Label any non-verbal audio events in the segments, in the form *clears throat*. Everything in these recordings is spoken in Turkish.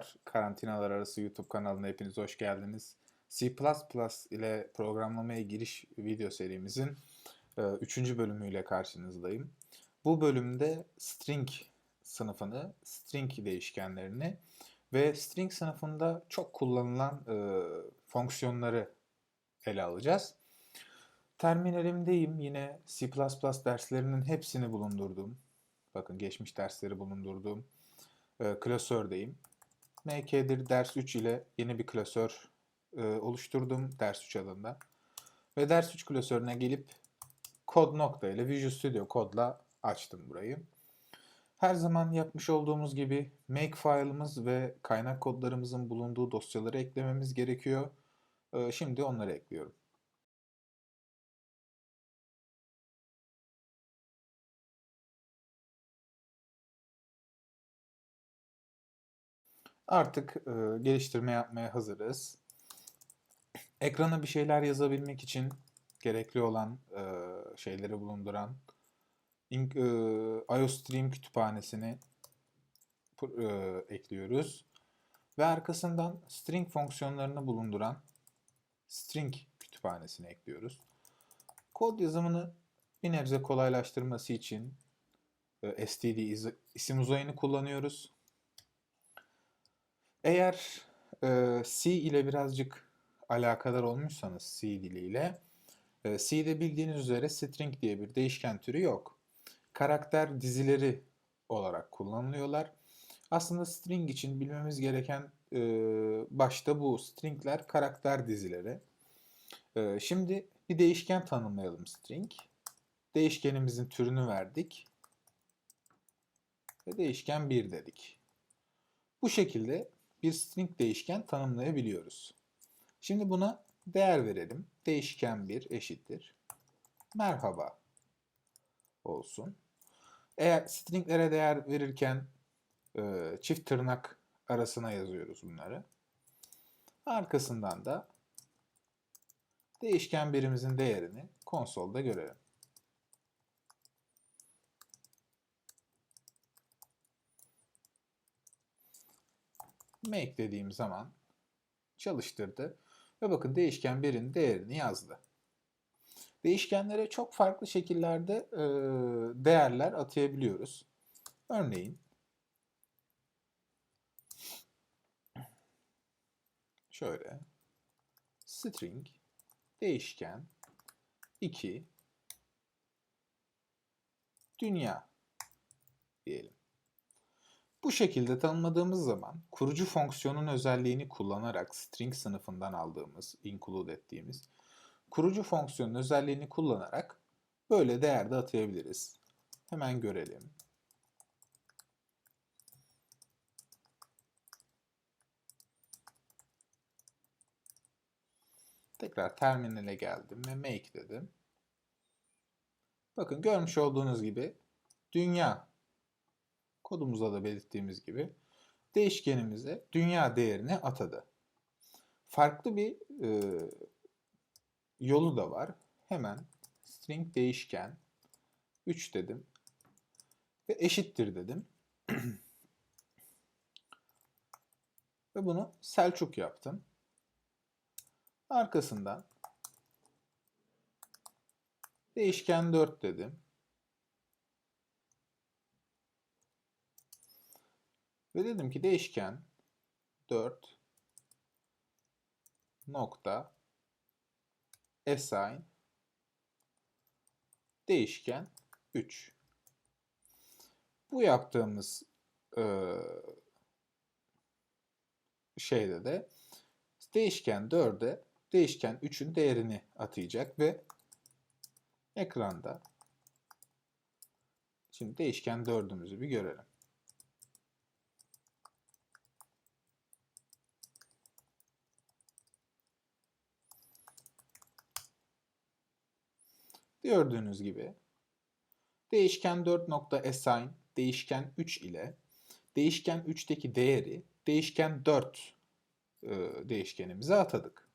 Merhabalar, Karantinalar Arası YouTube kanalına hepiniz hoş geldiniz. C++ ile programlamaya giriş video serimizin 3. bölümüyle karşınızdayım. Bu bölümde string sınıfını, string değişkenlerini ve string sınıfında çok kullanılan e, fonksiyonları ele alacağız. Terminalimdeyim. Yine C++ derslerinin hepsini bulundurdum. Bakın geçmiş dersleri bulundurduğum e, klasördeyim. Mk'dir ders 3 ile yeni bir klasör e, oluşturdum ders 3 adında. Ve ders 3 klasörüne gelip kod nokta ile Visual Studio kodla açtım burayı. Her zaman yapmış olduğumuz gibi make file'ımız ve kaynak kodlarımızın bulunduğu dosyaları eklememiz gerekiyor. E, şimdi onları ekliyorum. Artık e, geliştirme yapmaya hazırız. Ekrana bir şeyler yazabilmek için gerekli olan e, şeyleri bulunduran in, e, IOStream kütüphanesini e, ekliyoruz. Ve arkasından string fonksiyonlarını bulunduran string kütüphanesini ekliyoruz. Kod yazımını bir nebze kolaylaştırması için e, std isim uzayını kullanıyoruz. Eğer e, C ile birazcık alakadar olmuşsanız C diliyle, e, C'de bildiğiniz üzere string diye bir değişken türü yok. Karakter dizileri olarak kullanılıyorlar. Aslında string için bilmemiz gereken e, başta bu stringler karakter dizileri. E, şimdi bir değişken tanımlayalım string. Değişkenimizin türünü verdik. Ve değişken 1 dedik. Bu şekilde bir string değişken tanımlayabiliyoruz. Şimdi buna değer verelim. Değişken 1 eşittir. Merhaba olsun. Eğer stringlere değer verirken e, çift tırnak arasına yazıyoruz bunları. Arkasından da değişken birimizin değerini konsolda görelim. Make dediğim zaman çalıştırdı. Ve bakın değişken birin değerini yazdı. Değişkenlere çok farklı şekillerde e, değerler atayabiliyoruz. Örneğin şöyle string değişken 2 dünya diyelim. Bu şekilde tanımladığımız zaman kurucu fonksiyonun özelliğini kullanarak string sınıfından aldığımız, include ettiğimiz kurucu fonksiyonun özelliğini kullanarak böyle değer de atayabiliriz. Hemen görelim. Tekrar terminale geldim ve make dedim. Bakın görmüş olduğunuz gibi dünya kodumuzda da belirttiğimiz gibi değişkenimize dünya değerini atadı. Farklı bir e, yolu da var. Hemen string değişken 3 dedim ve eşittir dedim. *clears throat* ve bunu Selçuk yaptım. Arkasından değişken 4 dedim. Ve dedim ki değişken 4 nokta assign değişken 3. Bu yaptığımız e, şeyde de değişken 4'e değişken 3'ün değerini atayacak ve ekranda şimdi değişken 4'ümüzü bir görelim. Gördüğünüz gibi değişken 4.assign değişken 3 ile değişken 3'teki değeri değişken 4 e, değişkenimize atadık.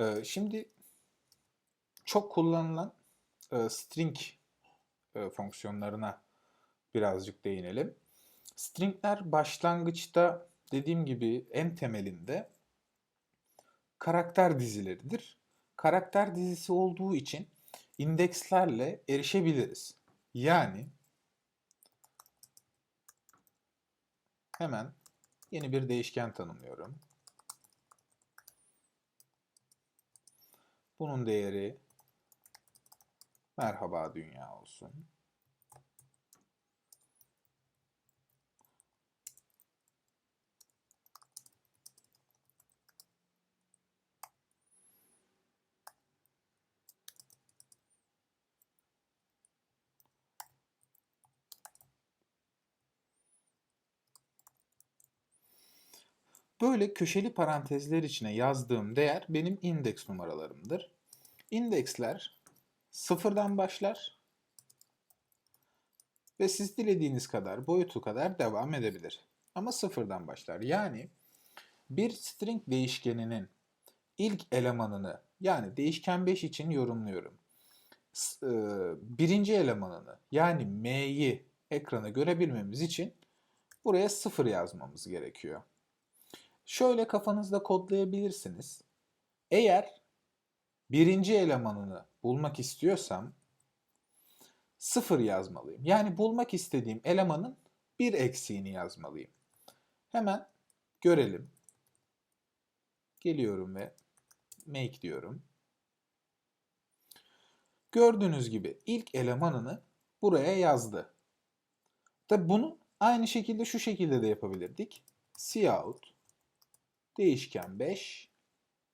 E, şimdi çok kullanılan e, string e, fonksiyonlarına birazcık değinelim. Stringler başlangıçta dediğim gibi en temelinde karakter dizileridir. Karakter dizisi olduğu için indekslerle erişebiliriz. Yani hemen yeni bir değişken tanımlıyorum. Bunun değeri merhaba dünya olsun. Böyle köşeli parantezler içine yazdığım değer benim indeks numaralarımdır. İndeksler sıfırdan başlar ve siz dilediğiniz kadar, boyutu kadar devam edebilir. Ama sıfırdan başlar. Yani bir string değişkeninin ilk elemanını yani değişken 5 için yorumluyorum. E, birinci elemanını yani m'yi ekrana görebilmemiz için buraya sıfır yazmamız gerekiyor. Şöyle kafanızda kodlayabilirsiniz. Eğer birinci elemanını bulmak istiyorsam sıfır yazmalıyım. Yani bulmak istediğim elemanın bir eksiğini yazmalıyım. Hemen görelim. Geliyorum ve make diyorum. Gördüğünüz gibi ilk elemanını buraya yazdı. Tabi bunu aynı şekilde şu şekilde de yapabilirdik. Cout değişken 5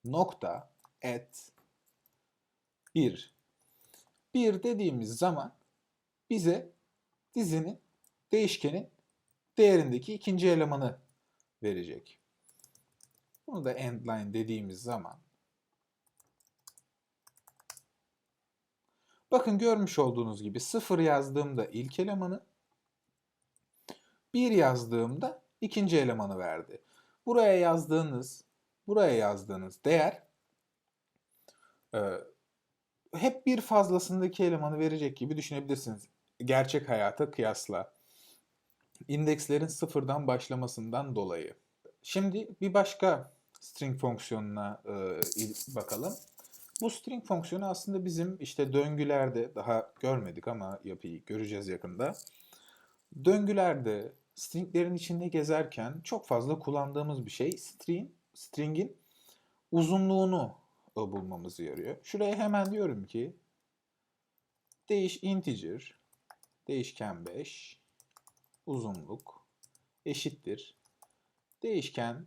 nokta et 1. 1 dediğimiz zaman bize dizinin değişkenin değerindeki ikinci elemanı verecek. Bunu da endline dediğimiz zaman bakın görmüş olduğunuz gibi 0 yazdığımda ilk elemanı 1 yazdığımda ikinci elemanı verdi. Buraya yazdığınız buraya yazdığınız değer e, hep bir fazlasındaki elemanı verecek gibi düşünebilirsiniz. Gerçek hayata kıyasla. İndekslerin sıfırdan başlamasından dolayı. Şimdi bir başka string fonksiyonuna e, bakalım. Bu string fonksiyonu aslında bizim işte döngülerde daha görmedik ama yapıyı göreceğiz yakında. Döngülerde stringlerin içinde gezerken çok fazla kullandığımız bir şey string, string'in uzunluğunu bulmamızı yarıyor. Şuraya hemen diyorum ki değiş integer değişken 5 uzunluk eşittir değişken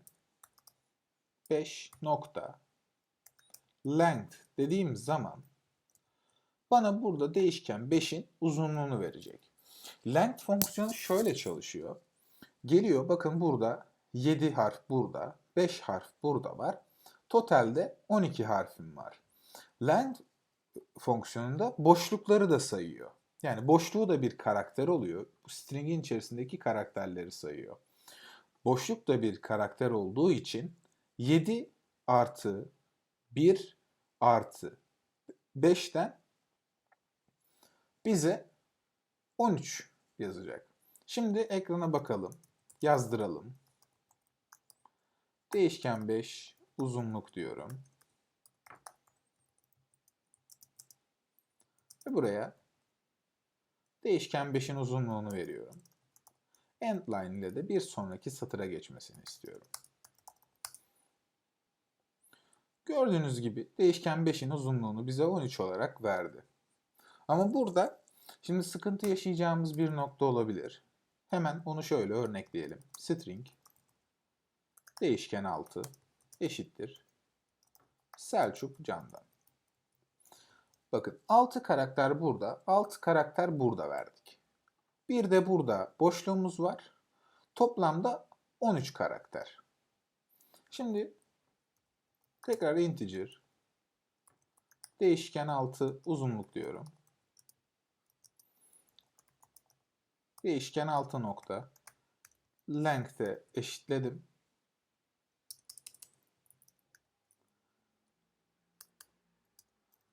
5 nokta length dediğim zaman bana burada değişken 5'in uzunluğunu verecek. Length fonksiyonu şöyle çalışıyor. Geliyor bakın burada 7 harf burada, 5 harf burada var. Totalde 12 harfim var. Length fonksiyonunda boşlukları da sayıyor. Yani boşluğu da bir karakter oluyor. Bu stringin içerisindeki karakterleri sayıyor. Boşluk da bir karakter olduğu için 7 artı 1 artı 5'ten bize 13 yazacak. Şimdi ekrana bakalım. Yazdıralım. Değişken 5 uzunluk diyorum. Ve buraya değişken 5'in uzunluğunu veriyorum. Endline ile de bir sonraki satıra geçmesini istiyorum. Gördüğünüz gibi değişken 5'in uzunluğunu bize 13 olarak verdi. Ama burada Şimdi sıkıntı yaşayacağımız bir nokta olabilir. Hemen onu şöyle örnekleyelim. String değişken 6 eşittir Selçuk Candan. Bakın 6 karakter burada, 6 karakter burada verdik. Bir de burada boşluğumuz var. Toplamda 13 karakter. Şimdi tekrar integer değişken 6 uzunluk diyorum. Değişken altı nokta. Length'e eşitledim.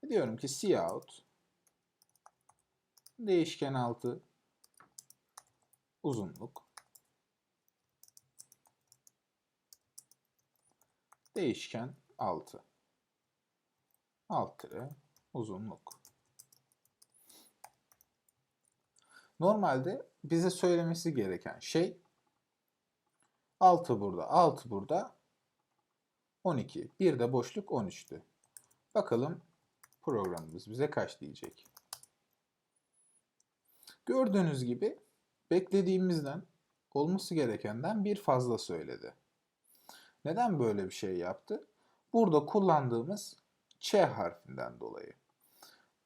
E diyorum ki cout değişken altı uzunluk değişken altı alt tire uzunluk. Normalde bize söylemesi gereken şey 6 burada, 6 burada, 12. Bir de boşluk 13'tü. Bakalım programımız bize kaç diyecek. Gördüğünüz gibi beklediğimizden olması gerekenden bir fazla söyledi. Neden böyle bir şey yaptı? Burada kullandığımız Ç harfinden dolayı.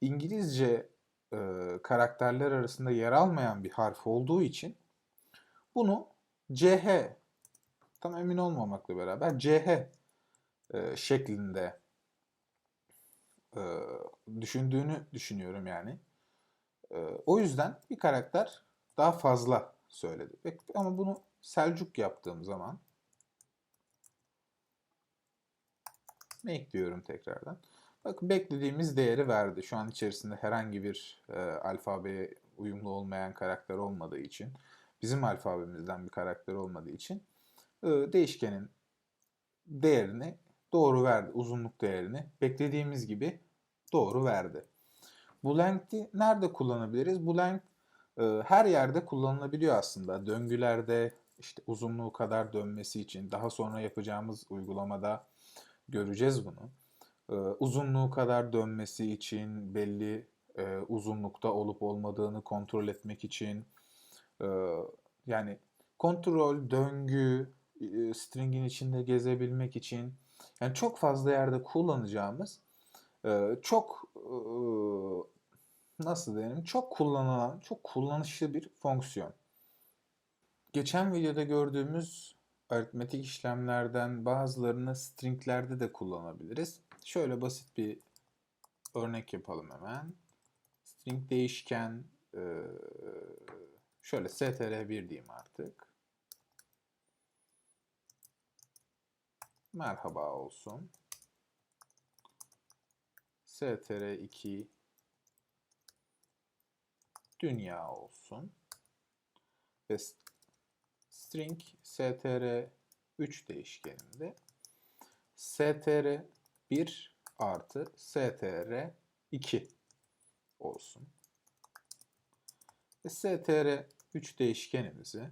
İngilizce e, karakterler arasında yer almayan bir harf olduğu için bunu CH tam emin olmamakla beraber CH e, şeklinde e, düşündüğünü düşünüyorum yani. E, o yüzden bir karakter daha fazla söyledi. Ama bunu Selçuk yaptığım zaman ne ekliyorum tekrardan. Bakın beklediğimiz değeri verdi. Şu an içerisinde herhangi bir e, alfabeye uyumlu olmayan karakter olmadığı için, bizim alfabemizden bir karakter olmadığı için e, değişkenin değerini doğru verdi. Uzunluk değerini beklediğimiz gibi doğru verdi. Bu length'i nerede kullanabiliriz? Bu length e, her yerde kullanılabiliyor aslında. Döngülerde işte uzunluğu kadar dönmesi için daha sonra yapacağımız uygulamada göreceğiz bunu. Uzunluğu kadar dönmesi için belli e, uzunlukta olup olmadığını kontrol etmek için e, yani kontrol, döngü, e, stringin içinde gezebilmek için yani çok fazla yerde kullanacağımız e, çok e, nasıl diyelim çok kullanılan, çok kullanışlı bir fonksiyon. Geçen videoda gördüğümüz aritmetik işlemlerden bazılarını stringlerde de kullanabiliriz. Şöyle basit bir örnek yapalım hemen. String değişken şöyle str1 diyeyim artık. Merhaba olsun. str2 dünya olsun. Ve string str3 değişkeninde str1 artı str2 olsun. Ve str3 değişkenimizi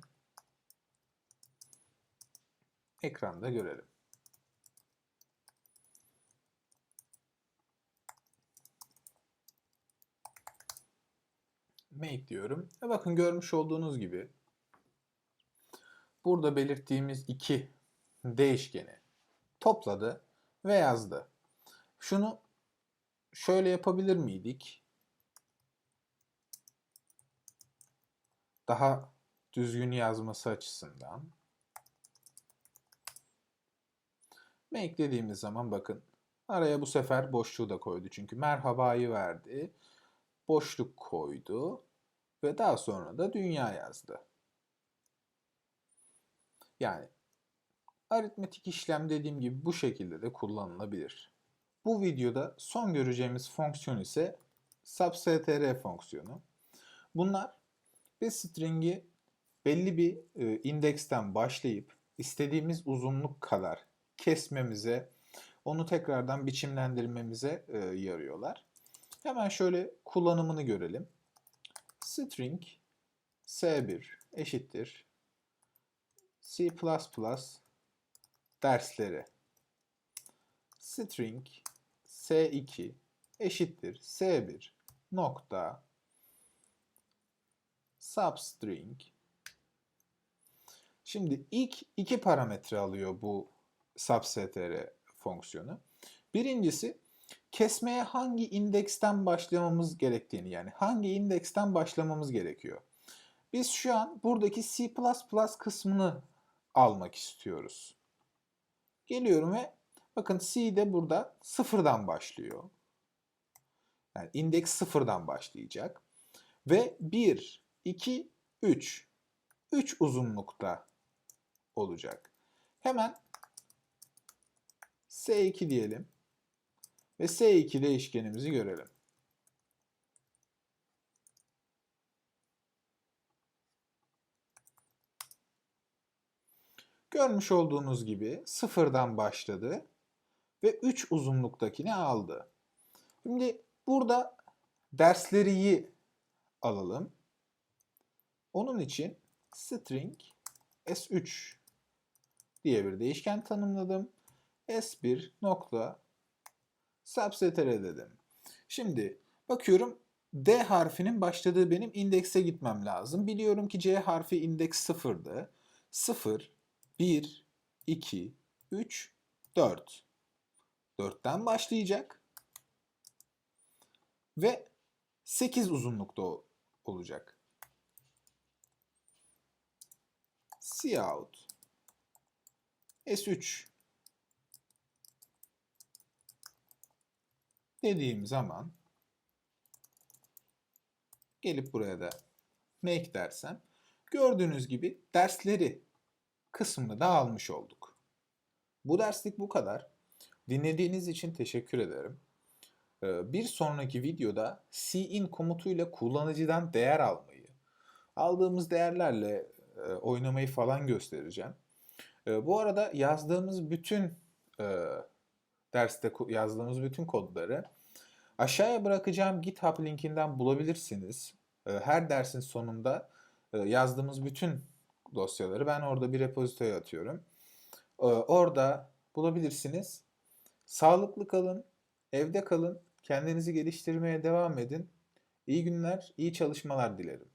ekranda görelim. make diyorum. E bakın görmüş olduğunuz gibi burada belirttiğimiz iki değişkeni topladı ve yazdı. Şunu şöyle yapabilir miydik? Daha düzgün yazması açısından. Make dediğimiz zaman bakın araya bu sefer boşluğu da koydu. Çünkü merhabayı verdi. Boşluk koydu ve daha sonra da dünya yazdı. Yani aritmetik işlem dediğim gibi bu şekilde de kullanılabilir. Bu videoda son göreceğimiz fonksiyon ise substr fonksiyonu. Bunlar bir string'i belli bir e, indeksten başlayıp istediğimiz uzunluk kadar kesmemize, onu tekrardan biçimlendirmemize e, yarıyorlar. Hemen şöyle kullanımını görelim string s1 eşittir C++ dersleri string s2 eşittir s1 nokta substring Şimdi ilk iki parametre alıyor bu substr fonksiyonu. Birincisi kesmeye hangi indeksten başlamamız gerektiğini yani hangi indeksten başlamamız gerekiyor. Biz şu an buradaki C++ kısmını almak istiyoruz. Geliyorum ve bakın C de burada sıfırdan başlıyor. Yani indeks sıfırdan başlayacak. Ve 1, 2, 3. 3 uzunlukta olacak. Hemen S2 diyelim ve S2 değişkenimizi görelim. Görmüş olduğunuz gibi sıfırdan başladı ve 3 uzunluktakini aldı. Şimdi burada dersleriyi alalım. Onun için string s3 diye bir değişken tanımladım. s1 nokta substr dedim. Şimdi bakıyorum D harfinin başladığı benim indekse gitmem lazım. Biliyorum ki C harfi indeks 0'dı. 0, 1, 2, 3, 4. 4'ten başlayacak. Ve 8 uzunlukta olacak. Cout S3 dediğim zaman gelip buraya da make dersem gördüğünüz gibi dersleri kısmını da almış olduk. Bu derslik bu kadar. Dinlediğiniz için teşekkür ederim. Ee, Bir sonraki videoda cin komutuyla kullanıcıdan değer almayı, aldığımız değerlerle e, oynamayı falan göstereceğim. E, Bu arada yazdığımız bütün e, derste yazdığımız bütün kodları aşağıya bırakacağım GitHub linkinden bulabilirsiniz. E, Her dersin sonunda e, yazdığımız bütün dosyaları ben orada bir repozitoya atıyorum. E, Orada bulabilirsiniz. Sağlıklı kalın, evde kalın, kendinizi geliştirmeye devam edin. İyi günler, iyi çalışmalar dilerim.